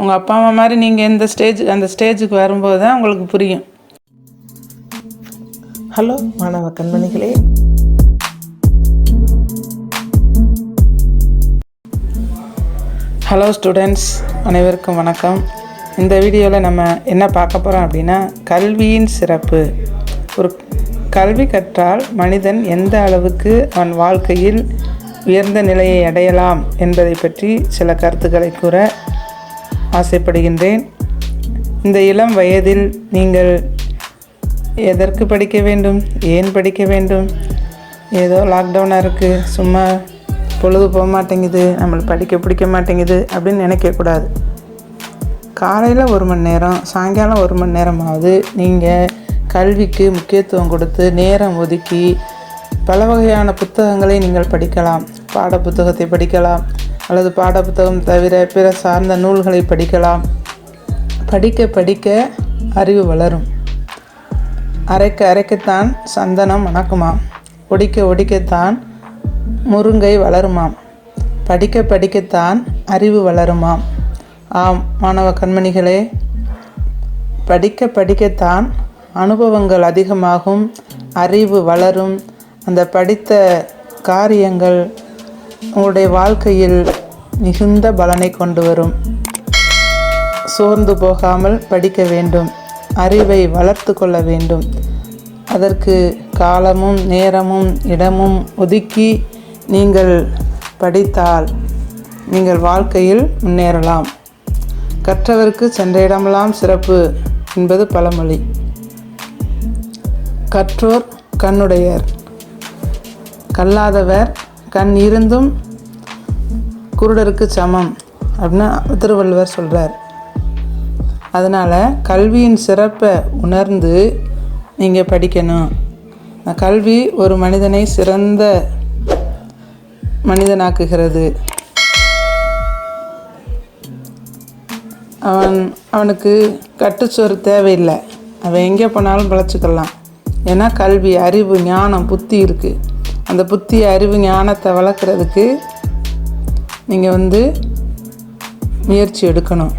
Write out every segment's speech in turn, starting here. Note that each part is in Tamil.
உங்கள் அப்பா அம்மா மாதிரி நீங்கள் இந்த ஸ்டேஜ் அந்த ஸ்டேஜுக்கு வரும்போது தான் உங்களுக்கு புரியும். ஹலோ மாணவ கண்மணிகளே. ஹலோ ஸ்டூடெண்ட்ஸ் அனைவருக்கும் வணக்கம். இந்த வீடியோவில் நம்ம என்ன பார்க்க போகிறோம் அப்படின்னா கல்வியின் சிறப்பு. ஒரு கல்வி கற்றால் மனிதன் எந்த அளவுக்கு அவன் வாழ்க்கையில் உயர்ந்த நிலையை அடையலாம் என்பதை பற்றி சில கருத்துக்களை கூற ஆசைப்படுகின்றேன். இந்த இளம் வயதில் நீங்கள் எதற்கு படிக்க வேண்டும்? ஏன் படிக்க வேண்டும்? ஏதோ லாக்டவுனாக இருக்குது சும்மா பொழுது போக மாட்டேங்குது. நம்மளுக்கு படிக்க பிடிக்க மாட்டேங்குது அப்படின்னு நினைக்கக்கூடாது காலையில் ஒரு மணி நேரம் சாயங்காலம் ஒரு மணி நேரமாவது நீங்கள் கல்விக்கு முக்கியத்துவம் கொடுத்து நேரம் ஒதுக்கி பல வகையான புத்தகங்களை நீங்கள் படிக்கலாம். பாட புத்தகத்தை படிக்கலாம். அல்லது பாட புத்தகம் தவிர பிற சார்ந்த நூல்களை படிக்கலாம். படிக்க படிக்க அறிவு வளரும். அரைக்க அரைக்கத்தான் சந்தனம் மணக்குமாம். ஒடிக்க ஒடிக்கத்தான் முருங்கை வளருமாம். படிக்க படிக்கத்தான் அறிவு வளருமாம். ஆம் மாணவ கண்மணிகளே படிக்க படிக்கத்தான் அனுபவங்கள் அதிகமாகும் அறிவு வளரும். அந்த படித்த காரியங்கள் உங்களுடைய வாழ்க்கையில் மிகுந்த பலனை கொண்டு வரும். சோர்ந்து போகாமல் படிக்க வேண்டும். அறிவை வளர்த்து கொள்ள வேண்டும். அதற்கு காலமும் நேரமும் இடமும் ஒதுக்கி நீங்கள் படித்தால் நீங்கள் வாழ்க்கையில் முன்னேறலாம். கற்றவருக்கு சென்ற இடமெல்லாம் சிறப்பு என்பது பழமொழி. கற்றோர் கண்ணுடையர் கல்லாதவர் கண் இருந்தும் குருடருக்கு சமம் அப்படின்னு திருவள்ளுவர் சொல்கிறார் அதனால் கல்வியின் சிறப்பை உணர்ந்து நீங்கள் படிக்கணும். கல்வி ஒரு மனிதனை சிறந்த மனிதனாக்குகிறது. அவன் அவனுக்கு கட்டுச்சோறு தேவையில்லை. அவன் எங்கே போனாலும் பிழைச்சிக்கலாம். ஏன்னா கல்வி அறிவு ஞானம் புத்தி இருக்குது அந்த புத்தி அறிவு ஞானத்தை வளர்க்குறதுக்கு நீங்கள் வந்து முயற்சி எடுக்கணும்.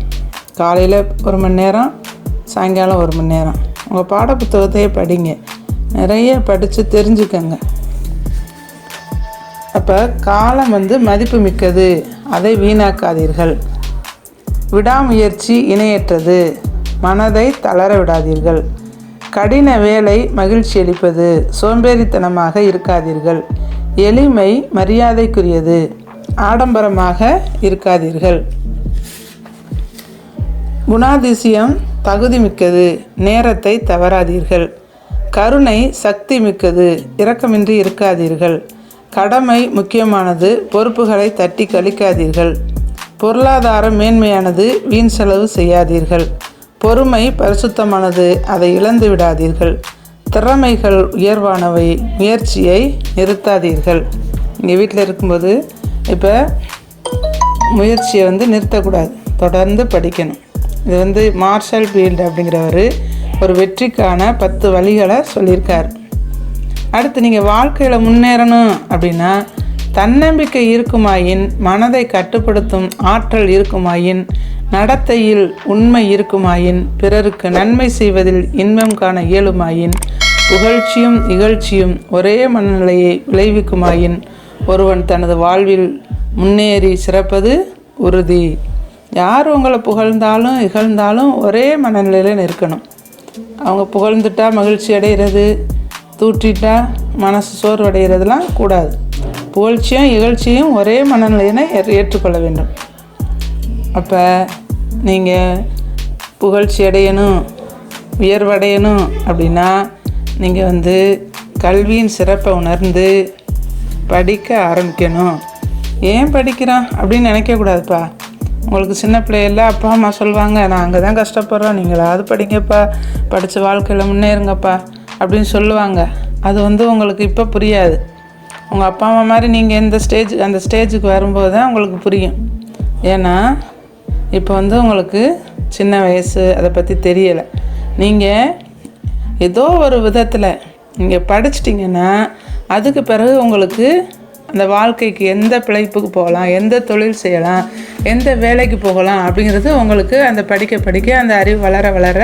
காலையில் ஒரு மணி நேரம் சாயங்காலம் ஒரு மணி நேரம். உங்கள் பாட புத்தகத்தையே படிங்க. நிறைய படித்து தெரிஞ்சுக்கங்க. அப்போ காலம் வந்து மதிப்பு மிக்கது. அதை வீணாக்காதீர்கள். விடாமுயற்சி இணையற்றது. மனதை தளர விடாதீர்கள். கடின வேலை மகிழ்ச்சி அளிப்பது. சோம்பேறித்தனமாக இருக்காதீர்கள். எளிமை மரியாதைக்குரியது. ஆடம்பரமாக இருக்காதீர்கள். குணாதிசயம் தகுதி மிக்கது நேரத்தை தவறாதீர்கள். கருணை சக்தி மிக்கது இரக்கமின்றி இருக்காதீர்கள். கடமை முக்கியமானது. பொறுப்புகளை தட்டி கழிக்காதீர்கள். பொருளாதாரம் மேன்மையானது. வீண் செலவு செய்யாதீர்கள். பொறுமை பரிசுத்தமானது அதை இழந்து விடாதீர்கள். திறமைகள் உயர்வானவை முயற்சியை நிறுத்தாதீர்கள். நீங்கள் வீட்டில் இருக்கும்போது இப்போ முயற்சியை வந்து நிறுத்தக்கூடாது. தொடர்ந்து படிக்கணும். இது வந்து மார்ஷல் ஃபீல்டு அப்படிங்கிறவர் ஒரு வெற்றிக்கான பத்து வழிகளை சொல்லியிருக்கார். அடுத்து நீங்கள் வாழ்க்கையில் முன்னேறணும் அப்படின்னா தன்னம்பிக்கை இருக்குமாயின் மனதை கட்டுப்படுத்தும் ஆற்றல் இருக்குமாயின் நடத்தையில் உண்மை இருக்குமாயின் பிறருக்கு நன்மை செய்வதில் இன்பம் காண இயலுமாயின் புகழ்ச்சியும் இகழ்ச்சியும் ஒரே மனநிலையை விளைவிக்குமாயின் ஒருவன் தனது வாழ்வில் முன்னேறி சிறப்பது உறுதி. யார் உங்களை புகழ்ந்தாலும் இகழ்ந்தாலும் ஒரே மனநிலையில் இருக்கணும் அவங்க புகழ்ந்துட்டா மகிழ்ச்சி அடைகிறது தூற்றிட்டா மனசு சோர்வடைகிறதுலாம் கூடாது. புகழ்ச்சியும் இகழ்ச்சியும் ஒரே மனநிலையினை ஏற்- ஏற்றுக்கொள்ள வேண்டும். அப்போ நீங்கள் புகழ்ச்சி அடையணும் உயர்வடையணும் அப்படின்னா நீங்கள் வந்து கல்வியின் சிறப்பை உணர்ந்து படிக்க ஆரம்பிக்கணும். ஏன் படிக்கிறான் அப்படின்னு நினைக்கக்கூடாதுப்பா உங்களுக்கு சின்ன பிள்ளையில அப்பா அம்மா சொல்லுவாங்க நான் அங்கே தான் கஷ்டப்படுறோம் நீங்களாவது படிங்கப்பா. படித்த வாழ்க்கையில் முன்னேறுங்கப்பா. அப்படின்னு சொல்லுவாங்க. அது வந்து உங்களுக்கு இப்போ புரியாது. உங்கள் அப்பா அம்மா மாதிரி நீங்கள் இந்த ஸ்டேஜ் அந்த ஸ்டேஜுக்கு வரும்போது தான் உங்களுக்கு புரியும். ஏன்னா இப்போ வந்து உங்களுக்கு சின்ன வயசு அதை பற்றி தெரியலை. நீங்கள் ஏதோ ஒரு விதத்தில் நீங்கள் படிச்சிட்டிங்கன்னா அதுக்கு பிறகு உங்களுக்கு அந்த வாழ்க்கைக்கு எந்த பிழைப்புக்கு போகலாம் எந்த தொழில் செய்யலாம் எந்த வேலைக்கு போகலாம் அப்படிங்கிறது உங்களுக்கு அந்த படிக்க படிக்க அந்த அறிவு வளர வளர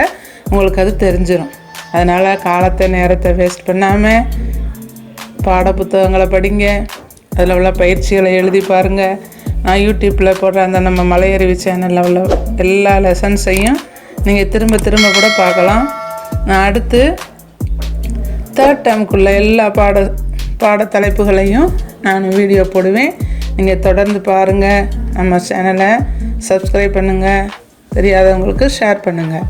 உங்களுக்கு அது தெரிஞ்சிடும் அதனால் காலத்தை நேரத்தை வேஸ்ட் பண்ணாமல் பாட புத்தகங்களை படிங்க. அதில் உள்ள பயிற்சிகளை எழுதி பாருங்கள் யூடியூப்பில் போடுற அந்த நம்ம மலையறிவி சேனலில் உள்ள எல்லா லெசன்ஸையும் நீங்கள் திரும்ப திரும்ப கூட பார்க்கலாம். நான் அடுத்து தேர்ட் டேர்முக்குள்ள எல்லா பாட பாட தலைப்புகளையும் நான் வீடியோ போடுவேன். நீங்கள் தொடர்ந்து பாருங்கள் நம்ம சேனலை சப்ஸ்கிரைப் பண்ணுங்கள் தெரியாதவங்களுக்கு ஷேர் பண்ணுங்கள்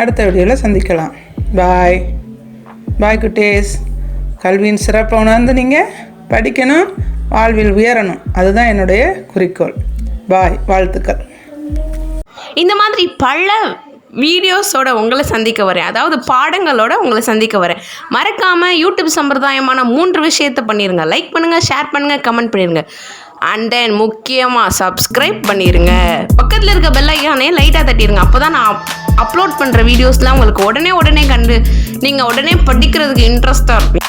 அடுத்த வீடியோவில் சந்திக்கலாம். பாய் பாய் குட்டேஸ். கல்வியின் சிறப்பை உணர்ந்து நீங்கள் படிக்கணும். வாழ்வில் உயரணும். அதுதான் என்னுடைய குறிக்கோள். பாய் வாழ்த்துக்கள். இந்த மாதிரி பல வீடியோஸோட உங்களை சந்திக்க வரேன். அதாவது பாடங்களோட உங்களை சந்திக்க வரேன். மறக்காமல் யூடியூப் சம்பிரதாயமான மூன்று விஷயத்தை பண்ணிடுங்க லைக் பண்ணுங்கள் ஷேர் பண்ணுங்கள் கமெண்ட் பண்ணிடுங்க அண்ட் தென் முக்கியமாக சப்ஸ்கிரைப் பண்ணிடுங்க பக்கத்தில் இருக்க பெல் ஐக்கானே லைட்டாக தட்டிடுங்க அப்போ தான் நான் அப்லோட் பண்ணுற வீடியோஸ்லாம் உங்களுக்கு உடனே உடனே கண்டு நீங்கள் உடனே படிக்கிறதுக்கு இன்ட்ரெஸ்ட்டாக இருப்பீங்க